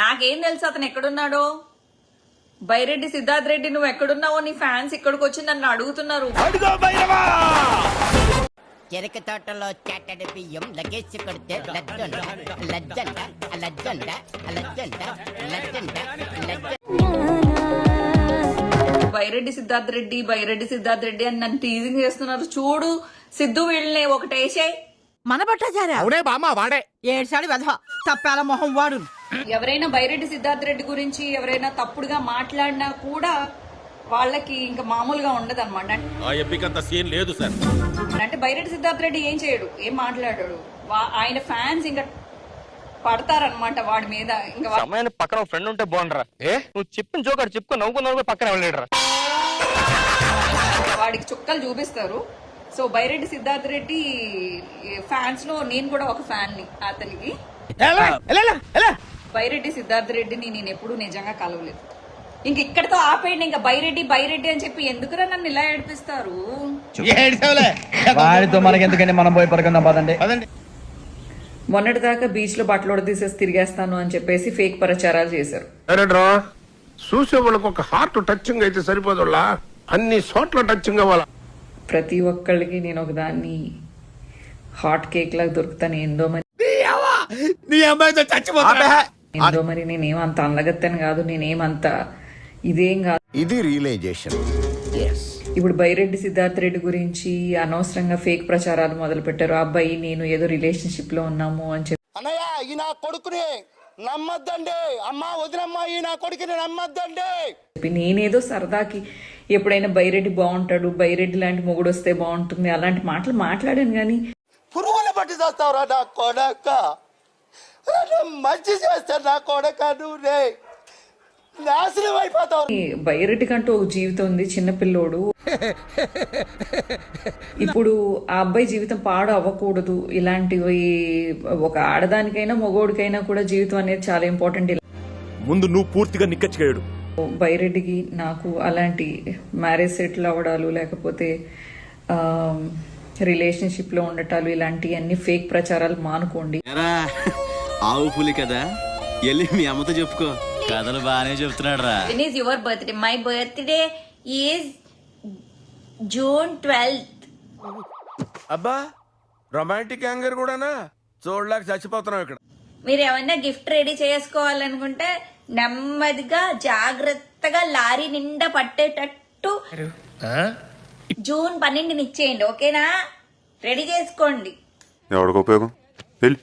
నాకేం తెలుసు అతను ఎక్కడున్నాడో? బైరెడ్డి సిద్ధార్థ్ రెడ్డి నువ్వు ఎక్కడున్నావో? నీ ఫ్యాన్స్ ఇక్కడికి వచ్చి నన్ను అడుగుతున్నారు. చెరక తోటలో చెట్టడి బియ్యం లగేసి కొడితే లజ్జంట లజ్జంట లజ్జంట లజ్జంట లజ్జంట లజ్జంట బైరెడ్డి సిద్ధార్థ్ రెడ్డి బైరెడ్డి సిద్ధార్థ్ రెడ్డి అని నన్ను టీజింగ్ చేస్తున్నారు. చూడు సిద్ధు వీళ్ళని ఒకటేసాయి. మన బట్టాచారా అవునే బామ్మ వాడే. ఏడ్చాడు వెధవ. తప్పాల మొహం వాడు ఎవరైనా బైరెడ్డి సిద్ధార్థ్ రెడ్డి గురించి ఎవరైనా తప్పుడుగా మాట్లాడినా కూడా వాళ్ళకి ఇంకా మామూలుగా ఉండదు అనమాట సీన్ లేదు సార్. అంటే బైరెడ్డి సిద్ధార్థ్ రెడ్డి ఏం చేయడు ఏం మాట్లాడాడు. ఆయన ఫ్యాన్స్ ఇంకా పడతారనమాట వాడి మీద. ఇంకా అమ్మాయిని పక్కన ఒక ఫ్రెండ్ ఉంటే బాగుండరా. ఏ? నువ్వు చెప్పిన జోకర్ చెప్పుకో నవ్వుకున్నావు పక్కన వాడికి చుక్కలు చూపిస్తారు. సో బైరెడ్డి సిద్ధార్థ్ రెడ్డి ఫ్యాన్స్లో నేను కూడా ఒక ఫ్యాన్ని అతనికి. బైరెడ్డి సిద్ధార్థ్ రెడ్డిని నేను ఎప్పుడూ నిజంగా కలవలేదు. ఇంక ఇక్కడతో ఆపేయండి ఇంకా బైరెడ్డి బైరెడ్డి అని చెప్పి ఎందుకురా నన్ను ఇలా ఏడిపిస్తారు? వాడితో మనకెందుకండి? మనం పోయి పడుకుందాం పదండి. మొన్నటిదాకా బీచ్లో బట్టలు తీసేసి తిరిగేస్తాను అని చెప్పేసి ఫేక్ ప్రచారాలు చేశారు. చూసే వాళ్ళకి ఒక హార్ట్ టచింగ్ అయితే సరిపోదులా? అన్ని చోట్ల టచింగ్ అవ్వాలా? ప్రతి ఒక్కళ్ళకి నేను ఒకదాన్ని హాట్ కేక్ లాగా దొరుకుతాను ఏందో మరి. నీ అమ్మాయితో చచ్చిపోతా ఏందో మరి నేనేం అంత అందగత్తెని కాదు నేనేమంత ఇదేం కాదు. ఇది రియలైజేషన్. ఇప్పుడు బైరెడ్డి సిద్ధార్థ్ రెడ్డి గురించి అనవసరంగా ఫేక్ ప్రచారాలు మొదలు పెట్టారు అబ్బాయి నేను ఏదో రిలేషన్షిప్లో ఉన్నాము అని చెప్పి. అన్నయ్య ఈ నా కొడుకుని నమ్మద్దండి. అమ్మా వదినమ్మా ఈ నా కొడుకుని నమ్మద్దండి. నేనేదో సరదాకి ఎప్పుడైనా బైరెడ్డి బాగుంటాడు బైరెడ్డి లాంటి మొగుడు వస్తే బాగుంటుంది అలాంటి మాటలు మాట్లాడాను కానీ. పురుగుల పట్టి చేస్తావురా నా కొడక. రే, మంచి చేస్తా నా కొడక నువ్వు. రే నాశనం అయిపోతావు. బైరెడ్డి కంటూ ఒక జీవితం ఉంది చిన్నపిల్లోడు ఇప్పుడు ఆ అబ్బాయి జీవితం పాడు అవ్వకూడదు. ఇలాంటివి ఒక ఆడదానికైనా మగోడికైనా కూడా జీవితం అనేది చాలా ఇంపార్టెంట్. ముందు నువ్వు పూర్తిగా నిక్కచ్చిగాడు బైరెడ్డికి నాకు అలాంటి మ్యారేజ్ సెటిల్ అవ్వడాలు లేకపోతే రిలేషన్షిప్లో ఉండటాలు ఇలాంటివన్నీ ఫేక్ ప్రచారాలు మానుకోండి. ఆవు పులి కదా? వెళ్ళి మీ అమ్మతో చెప్పుకో. కథలు బాగానే చెప్తున్నాడు రా your birthday? My birthday is June 12th. అబ్బా రొమాంటిక్ యాంగర్ కూడానా? చూడలేక చచ్చిపోతున్నావు ఇక్కడ. మీరు ఏమన్నా గిఫ్ట్ రెడీ చేసుకోవాలనుకుంటే నెమ్మదిగా జాగ్రత్తగా లారీ నిండా పట్టేటట్టు జూన్ పన్నెండుని ఇచ్చేయండి ఓకేనా? రెడీ చేసుకోండి. ఎవరికి ఉపయోగం? వెళ్ళి.